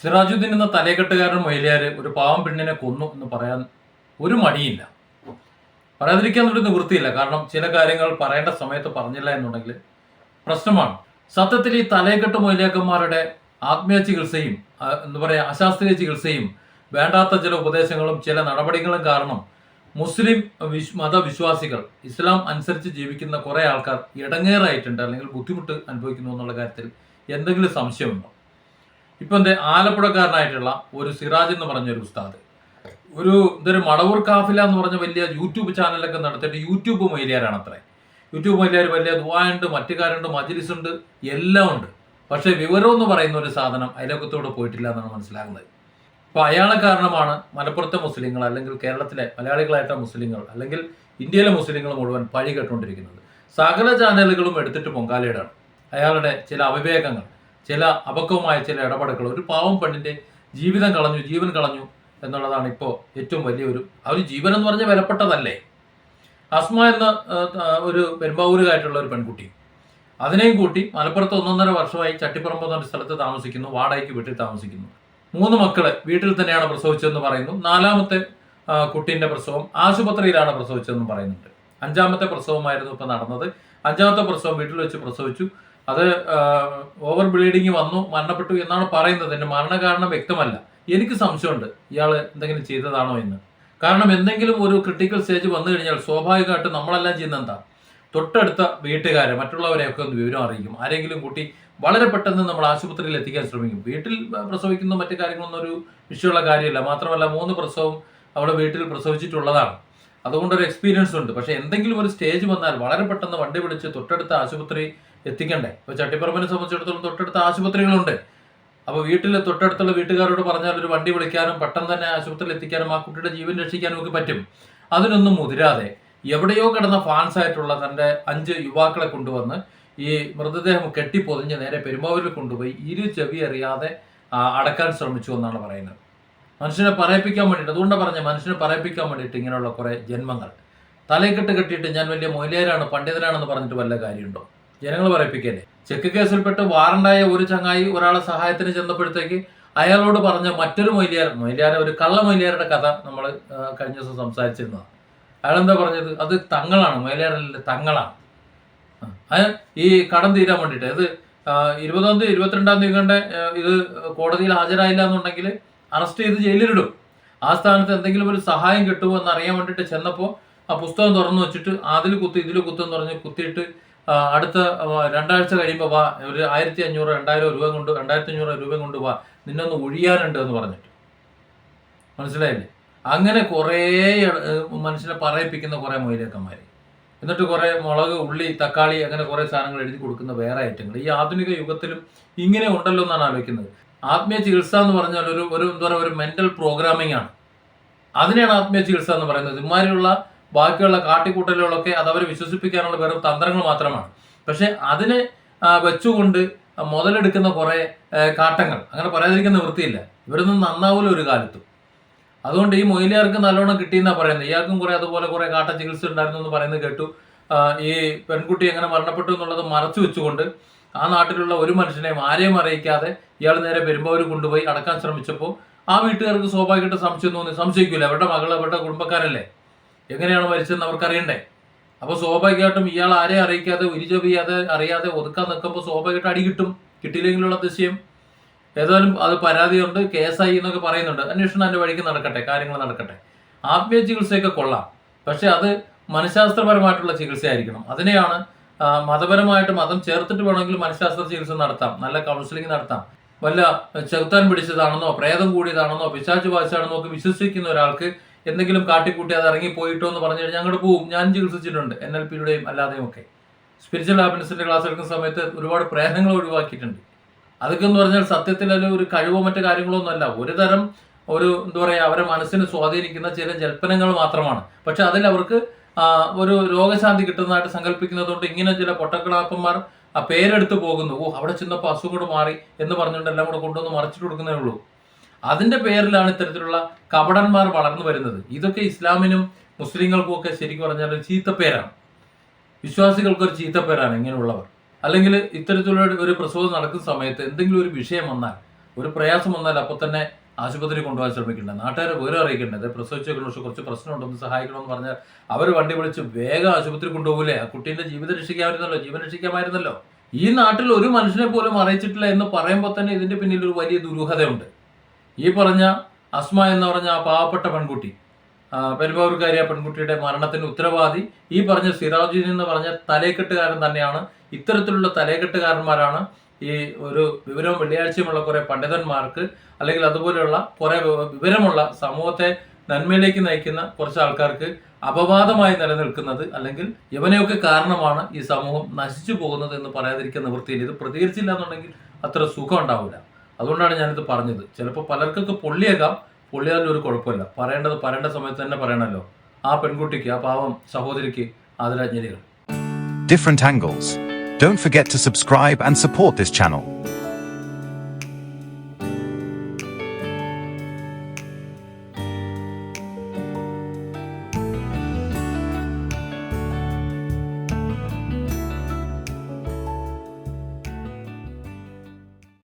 സിറാജുദ്ദീൻ എന്ന തലയെക്കെട്ടുകാരൻ മൊയിലിയാർ ഒരു പാവം പെണ്ണിനെ കൊന്നു എന്ന് പറയാൻ ഒരു മടിയില്ല. പറയാതിരിക്കാൻ ഒരു നിവൃത്തിയില്ല. കാരണം ചില കാര്യങ്ങൾ പറയേണ്ട സമയത്ത് പറഞ്ഞില്ല എന്നുണ്ടെങ്കിൽ പ്രശ്നമാണ്. സത്യത്തിൽ ഈ തലയെക്കെട്ട് മൊയിലിയാക്കന്മാരുടെ ആത്മീയ ചികിത്സയും എന്താ പറയുക അശാസ്ത്രീയ ചികിത്സയും വേണ്ടാത്ത ചില ഉപദേശങ്ങളും ചില നടപടികളും കാരണം മുസ്ലിം വിശ് മതവിശ്വാസികൾ ഇസ്ലാം അനുസരിച്ച് ജീവിക്കുന്ന കുറേ ആൾക്കാർ ഇടങ്ങേറായിട്ടുണ്ട് അല്ലെങ്കിൽ ബുദ്ധിമുട്ട് അനുഭവിക്കുന്നു എന്നുള്ള കാര്യത്തിൽ എന്തെങ്കിലും സംശയമുണ്ടോ? ഇപ്പൊ എന്താ ആലപ്പുഴക്കാരനായിട്ടുള്ള ഒരു സിറാജ് എന്ന് പറഞ്ഞ ഒരു ഉസ്താദ്. ഒരു ഇതൊരു മടവൂർ കാഫില എന്ന് പറഞ്ഞ വലിയ യൂട്യൂബ് ചാനലൊക്കെ നടത്തിയിട്ട് യൂട്യൂബ് മൈലിയാരാണ് അത്രേ യൂട്യൂബ് മൈലിയാർ വലിയ ദുവായുണ്ട് മറ്റു കാര്യമുണ്ട് മജ്ലിസ് ഉണ്ട് എല്ലാം ഉണ്ട്. പക്ഷേ വിവരം എന്ന് പറയുന്ന ഒരു സാധനം അയലോക്കത്തോട് പോയിട്ടില്ല എന്നാണ് മനസ്സിലാകുന്നത്. അപ്പോൾ അയാളെ കാരണമാണ് മലപ്പുറത്തെ മുസ്ലിങ്ങൾ അല്ലെങ്കിൽ കേരളത്തിലെ മലയാളികളായിട്ടുള്ള മുസ്ലിങ്ങൾ അല്ലെങ്കിൽ ഇന്ത്യയിലെ മുസ്ലിങ്ങൾ മുഴുവൻ പഴി കേട്ടുകൊണ്ടിരിക്കുന്നത്. സകല ചാനലുകളും എടുത്തിട്ട് പൊങ്കാലയിടാണ്. അയാളുടെ ചില അവിവേകങ്ങൾ. ചില അപക്വമായ ചില ഇടപെടലുകൾ. ഒരു പാവം പെണ്ണിന്റെ ജീവിതം കളഞ്ഞു ജീവൻ കളഞ്ഞു എന്നുള്ളതാണ് ഇപ്പോൾ ഏറ്റവും വലിയൊരു ആ ഒരു ജീവൻ എന്ന് പറഞ്ഞാൽ വിലപ്പെട്ടതല്ലേ? അസ്മ എന്ന ഒരു പെരുമ്പാവൂരുകായിട്ടുള്ള ഒരു പെൺകുട്ടി. അതിനെയും കൂട്ടി മലപ്പുറത്ത് ഒന്നൊന്നര വർഷമായി ചട്ടിപ്പുറമ്പ് എന്ന ഒരു സ്ഥലത്ത് താമസിക്കുന്നു വാടകയ്ക്ക് വീട്ടിൽ താമസിക്കുന്നു. മൂന്ന് മക്കളെ വീട്ടിൽ തന്നെയാണ് പ്രസവിച്ചതെന്ന് പറയുന്നു. നാലാമത്തെ കുട്ടീന്റെ പ്രസവം ആശുപത്രിയിലാണ് പ്രസവിച്ചതെന്ന് പറയുന്നുണ്ട്. അഞ്ചാമത്തെ പ്രസവമായിരുന്നു ഇപ്പൊ നടന്നത്. അഞ്ചാമത്തെ പ്രസവം വീട്ടിൽ വെച്ച് പ്രസവിച്ചു. അത് ഓവർ ബ്ലീഡിങ് വന്നു മരണപ്പെട്ടു എന്നാണ് പറയുന്നത്. എന്റെ മരണകാരണം വ്യക്തമല്ല. എനിക്ക് സംശയമുണ്ട് ഇയാൾ എന്തെങ്കിലും ചെയ്തതാണോ എന്ന്. കാരണം എന്തെങ്കിലും ഒരു ക്രിട്ടിക്കൽ സ്റ്റേജ് വന്നു കഴിഞ്ഞാൽ സ്വാഭാവികമായിട്ട് നമ്മളെല്ലാം ചെയ്യുന്ന എന്താ? തൊട്ടടുത്ത വീട്ടുകാരെ മറ്റുള്ളവരെയൊക്കെ ഒന്ന് വിവരം അറിയിക്കും. ആരെങ്കിലും കൂട്ടി വളരെ പെട്ടെന്ന് നമ്മൾ ആശുപത്രിയിൽ എത്തിക്കാൻ ശ്രമിക്കും. വീട്ടിൽ പ്രസവിക്കുന്ന മറ്റു കാര്യങ്ങളൊന്നും ഒരു വിഷയമുള്ള കാര്യമല്ല. മാത്രമല്ല മൂന്ന് പ്രസവം അവിടെ വീട്ടിൽ പ്രസവിച്ചിട്ടുള്ളതാണ്. അതുകൊണ്ടൊരു എക്സ്പീരിയൻസ് ഉണ്ട്. പക്ഷേ എന്തെങ്കിലും ഒരു സ്റ്റേജ് വന്നാൽ വളരെ പെട്ടെന്ന് വണ്ടി വിളിച്ച് തൊട്ടടുത്ത ആശുപത്രി എത്തിക്കണ്ടേ? ഇപ്പോൾ ചട്ടിപ്പറമ്പിനെ സംബന്ധിച്ചിടത്തോളം തൊട്ടടുത്ത ആശുപത്രികളുണ്ട്. അപ്പോൾ വീട്ടിൽ തൊട്ടടുത്തുള്ള വീട്ടുകാരോട് പറഞ്ഞാൽ ഒരു വണ്ടി വിളിക്കാനും പെട്ടെന്ന് തന്നെ ആശുപത്രിയിൽ എത്തിക്കാനും ആ കുട്ടിയുടെ ജീവൻ രക്ഷിക്കാനും ഒക്കെ പറ്റും. അതിനൊന്നും മുതിരാതെ എവിടെയോ കിടന്ന ഫാൻസ് ആയിട്ടുള്ള തന്റെ അഞ്ച് യുവാക്കളെ കൊണ്ടുവന്ന് ഈ മൃതദേഹം കെട്ടിപ്പൊതിഞ്ഞ് നേരെ പെരുമ്പാവൂരിൽ കൊണ്ടുപോയി ഇരു ചെവി അറിയാതെ അടക്കാൻ ശ്രമിച്ചു എന്നാണ് പറയുന്നത്. മനുഷ്യനെ പറയിപ്പിക്കാൻ വേണ്ടിയിട്ട് അതുകൊണ്ട് പറഞ്ഞ മനുഷ്യനെ പറയിപ്പിക്കാൻ വേണ്ടിയിട്ട് ഇങ്ങനെയുള്ള കുറേ ജന്മങ്ങൾ. തലയെക്കെട്ട് കെട്ടിയിട്ട് ഞാൻ വലിയ മൊയിലേരാണ് പണ്ഡിതനാണെന്ന് പറഞ്ഞിട്ട് വല്ല കാര്യമുണ്ടോ? ജനങ്ങൾ പറയിപ്പിക്കല്ലേ ചെക്ക് കേസിൽപ്പെട്ട് വാറണ്ടായ ഒരു ചങ്ങായി ഒരാളെ സഹായത്തിന് ചെന്നപ്പോഴത്തേക്ക് അയാളോട് പറഞ്ഞ മറ്റൊരു മൊയ്ലിയാർ മൊയിലിയാരെ ഒരു കള്ള മൊയിലിയാരുടെ കഥ നമ്മൾ കഴിഞ്ഞ ദിവസം സംസാരിച്ചിരുന്നതാണ് അയാളെന്താ പറഞ്ഞത്? അത് തങ്ങളാണ് മൊയ്ലിയാരല്ല തങ്ങളാണ്. അത് ഈ കടം തീരാൻ വേണ്ടിയിട്ട് ആ, ഇരുപതാം തീയതി ഇരുപത്തിരണ്ടാം തീയതി കണ്ട് ഇത് കോടതിയിൽ ഹാജരായില്ല എന്നുണ്ടെങ്കിൽ അറസ്റ്റ് ചെയ്ത് ജയിലിലിടും. ആ സ്ഥാനത്ത് എന്തെങ്കിലും ഒരു സഹായം കിട്ടുമോ എന്ന് അറിയാൻ വേണ്ടിയിട്ട് ചെന്നപ്പോൾ ആ പുസ്തകം തുറന്നു വെച്ചിട്ട് അതിൽ കുത്തി ഇതിൽ കുത്തെന്ന് പറഞ്ഞ് കുത്തിയിട്ട് അടുത്ത രണ്ടാഴ്ച കഴിയുമ്പോൾ വാ ഒരു ആയിരത്തി അഞ്ഞൂറ് രണ്ടായിരം രൂപ കൊണ്ട് രണ്ടായിരത്തി അഞ്ഞൂറ് രൂപ കൊണ്ട് വാ നിന്നൊന്ന് ഒഴിയാനുണ്ട് എന്ന് പറഞ്ഞിട്ട്. മനസ്സിലായില്ലേ? അങ്ങനെ കുറേ മനുഷ്യനെ പറയിപ്പിക്കുന്ന കുറേ മൊയിലേക്കന്മാർ എന്നിട്ട് കുറേ മുളക് ഉള്ളി തക്കാളി അങ്ങനെ കുറേ സാധനങ്ങൾ എഴുതി കൊടുക്കുന്ന വേറെ ഐറ്റങ്ങൾ ഈ ആധുനിക യുഗത്തിലും ഇങ്ങനെ ഉണ്ടല്ലോ എന്നാണ് ആലോചിക്കുന്നത്. ആത്മീയ ചികിത്സ എന്ന് പറഞ്ഞാൽ ഒരു ഒരു എന്താ പറയുക ഒരു മെന്റൽ പ്രോഗ്രാമിംഗ് ആണ്. അതിനെയാണ് ആത്മീയ ചികിത്സ എന്ന് പറയുന്നത്. ഇമാരിലുള്ള ബാക്കിയുള്ള കാട്ടിക്കൂട്ടലുകളൊക്കെ അത് അവരെ വിശ്വസിപ്പിക്കാനുള്ള വെറും തന്ത്രങ്ങൾ മാത്രമാണ്. പക്ഷെ അതിനെ വെച്ചുകൊണ്ട് മുതലെടുക്കുന്ന കുറേ കാട്ടങ്ങൾ അങ്ങനെ പറയാതിരിക്കുന്ന വൃത്തിയില്ല. ഇവരൊന്നും നന്നാവില്ല ഒരു കാലത്തും. അതുകൊണ്ട് ഈ മൊയിലിയാർക്ക് നല്ലോണം കിട്ടിയെന്നാ പറയുന്നത്. ഇയാൾക്കും കുറേ അതുപോലെ കുറേ കാട്ട ചികിത്സ ഉണ്ടായിരുന്നു എന്ന് പറയുന്നത് കേട്ടു. ഈ പെൺകുട്ടി എങ്ങനെ മരണപ്പെട്ടു എന്നുള്ളത് മറച്ചു വെച്ചുകൊണ്ട് ആ നാട്ടിലുള്ള ഒരു മനുഷ്യനെയും ആരെയും അറിയിക്കാതെ ഇയാൾ നേരെ പെരുമ്പാവൂർ കൊണ്ടുപോയി അടക്കാൻ ശ്രമിച്ചപ്പോൾ ആ വീട്ടുകാർക്ക് സ്വാഭാവികമായിട്ട് സംശയം തോന്നി. സംശയിക്കില്ല അവരുടെ മകൾ അവരുടെ കുടുംബക്കാരല്ലേ? എങ്ങനെയാണ് മരിച്ചതെന്ന് അവർക്കറിയണ്ടേ? അപ്പോൾ സ്വാഭാവികമായിട്ടും ഇയാൾ ആരെ അറിയിക്കാതെ ഉരിചെവിയാതെ അറിയാതെ ഒതുക്കാൻ നിൽക്കുമ്പോൾ സ്വാഭാവികമായിട്ട് അടി കിട്ടും കിട്ടിയില്ലെങ്കിലുള്ള അതിശയം. ഏതായാലും അത് പരാതിയുണ്ട് കേസായി എന്നൊക്കെ പറയുന്നുണ്ട്. അന്വേഷണം അതിന്റെ വഴിക്ക് നടക്കട്ടെ കാര്യങ്ങൾ നടക്കട്ടെ. ആത്മീയ ചികിത്സയൊക്കെ കൊള്ളാം. പക്ഷേ അത് മനഃശാസ്ത്രപരമായിട്ടുള്ള ചികിത്സയായിരിക്കണം. അതിനെയാണ് മതപരമായിട്ട് മതം ചേർത്തിട്ട് വേണമെങ്കിൽ മനഃശാസ്ത്ര ചികിത്സ നടത്താം. നല്ല കൗൺസിലിംഗ് നടത്താം. വല്ല ചെറുത്താൻ പിടിച്ചതാണെന്നോ പ്രേതം കൂടിയതാണെന്നോ പിശാച്ച് വാശാണെന്നോ ഒക്കെ വിശ്വസിക്കുന്ന ഒരാൾക്ക് എന്തെങ്കിലും കാട്ടിക്കൂട്ടി അത് ഇറങ്ങി പോയിട്ടോ എന്ന് പറഞ്ഞു കഴിഞ്ഞാൽ അങ്ങോട്ട് പോവും. ഞാൻ ചികിത്സിച്ചിട്ടുണ്ട്. എൻ എൽ പിയുടെയും അല്ലാതെയും ഒക്കെ. സ്പിരിച്വൽ ഹാപ്പിനെസിന്റെ ക്ലാസ് എടുക്കുന്ന സമയത്ത് ഒരുപാട് പ്രേതങ്ങൾ ഒഴിവാക്കിയിട്ടുണ്ട്. അതൊക്കെ എന്ന് പറഞ്ഞാൽ സത്യത്തിൽ അതിൽ ഒരു കഴിവോ മറ്റു കാര്യങ്ങളോ ഒന്നുമല്ല ഒരു തരം ഒരു എന്താ പറയുക അവരെ മനസ്സിനെ സ്വാധീനിക്കുന്ന ചില ജൽപ്പനങ്ങൾ മാത്രമാണ്. പക്ഷെ അതിൽ അവർക്ക് ഒരു രോഗശാന്തി കിട്ടുന്നതായിട്ട് സങ്കല്പിക്കുന്നതുകൊണ്ട് ഇങ്ങനെ ചില പൊട്ടക്കിളാപ്പന്മാർ ആ പേരെടുത്ത് പോകുന്നു. ഓ അവിടെ ചെന്നപ്പോൾ അസുഖം കൂടെ മാറി എന്ന് പറഞ്ഞുകൊണ്ട് എല്ലാം കൂടെ കൊണ്ടുവന്ന് മറിച്ചിട്ട് കൊടുക്കുന്നേ ഉള്ളൂ. അതിന്റെ പേരിലാണ് ഇത്തരത്തിലുള്ള കപടന്മാർ വളർന്നു വരുന്നത്. ഇതൊക്കെ ഇസ്ലാമിനും മുസ്ലിങ്ങൾക്കും ഒക്കെ ശരിക്കും പറഞ്ഞാൽ ഒരു ചീത്തപ്പേരാണ്. വിശ്വാസികൾക്ക് ഒരു ചീത്തപ്പേരാണ് ഇങ്ങനെയുള്ളവർ. അല്ലെങ്കിൽ ഇത്തരത്തിലുള്ള ഒരു പ്രസവം നടക്കുന്ന സമയത്ത് എന്തെങ്കിലും ഒരു വിഷയം വന്നാൽ ഒരു പ്രയാസം വന്നാൽ അപ്പോൾ തന്നെ ആശുപത്രി കൊണ്ടുപോകാൻ ശ്രമിക്കേണ്ടത് നാട്ടുകാരെ വിവരം അറിയിക്കേണ്ടത് പ്രസവിച്ച പക്ഷെ കുറച്ച് പ്രശ്നമുണ്ടെന്ന് സഹായിക്കണമെന്ന് പറഞ്ഞാൽ അവർ വണ്ടി വിളിച്ച് വേഗം ആശുപത്രി കൊണ്ടുപോകില്ലേ ആ കുട്ടീന്റെ ജീവിതം രക്ഷിക്കാമായിരുന്നല്ലോ. ജീവൻ രക്ഷിക്കാമായിരുന്നല്ലോ. ഈ നാട്ടിൽ ഒരു മനുഷ്യനെ പോലും അറിയിച്ചിട്ടില്ല എന്ന് പറയുമ്പോൾ തന്നെ ഇതിന്റെ പിന്നിൽ ഒരു വലിയ ദുരൂഹതയുണ്ട്. ഈ പറഞ്ഞ അസ്മ എന്ന് പറഞ്ഞ ആ പാവപ്പെട്ട പെൺകുട്ടി പെരുമ്പാവൂർക്കാരി ആ പെൺകുട്ടിയുടെ മരണത്തിന് ഉത്തരവാദി ഈ പറഞ്ഞ സിറാജുദ്ദീൻ എന്ന് പറഞ്ഞ തലേക്കെട്ടുകാരൻ തന്നെയാണ്. ഇത്തരത്തിലുള്ള തലേക്കെട്ടുകാരന്മാരാണ് ഈ ഒരു വിവരവും വെള്ളിയാഴ്ചയുമുള്ള കുറെ പണ്ഡിതന്മാർക്ക് അല്ലെങ്കിൽ അതുപോലെയുള്ള കുറെ വിവരമുള്ള സമൂഹത്തെ നന്മയിലേക്ക് നയിക്കുന്ന കുറച്ച് ആൾക്കാർക്ക് അപവാദമായി നിലനിൽക്കുന്നത് അല്ലെങ്കിൽ ഇവനെയൊക്കെ കാരണമാണ് ഈ സമൂഹം നശിച്ചു പോകുന്നത് എന്ന് പറയാതിരിക്കുന്ന നിവൃത്തിയില്ല. ഇത് പ്രതികരിച്ചില്ല എന്നുണ്ടെങ്കിൽ അത്ര സുഖം ഉണ്ടാവില്ല അതുകൊണ്ടാണ് ഞാനിത് പറഞ്ഞത്. ചിലപ്പോൾ പലർക്കൊക്കെ പൊള്ളിയേക്കാം. പൊള്ളിയാലും ഒരു കുഴപ്പമില്ല. പറയേണ്ടത് പറയേണ്ട സമയത്ത് തന്നെ പറയണമല്ലോ. ആ പെൺകുട്ടിക്ക് ആ പാവം സഹോദരിക്ക് ആദരാജ്ഞലികൾ different angles Don't forget to subscribe and support this channel.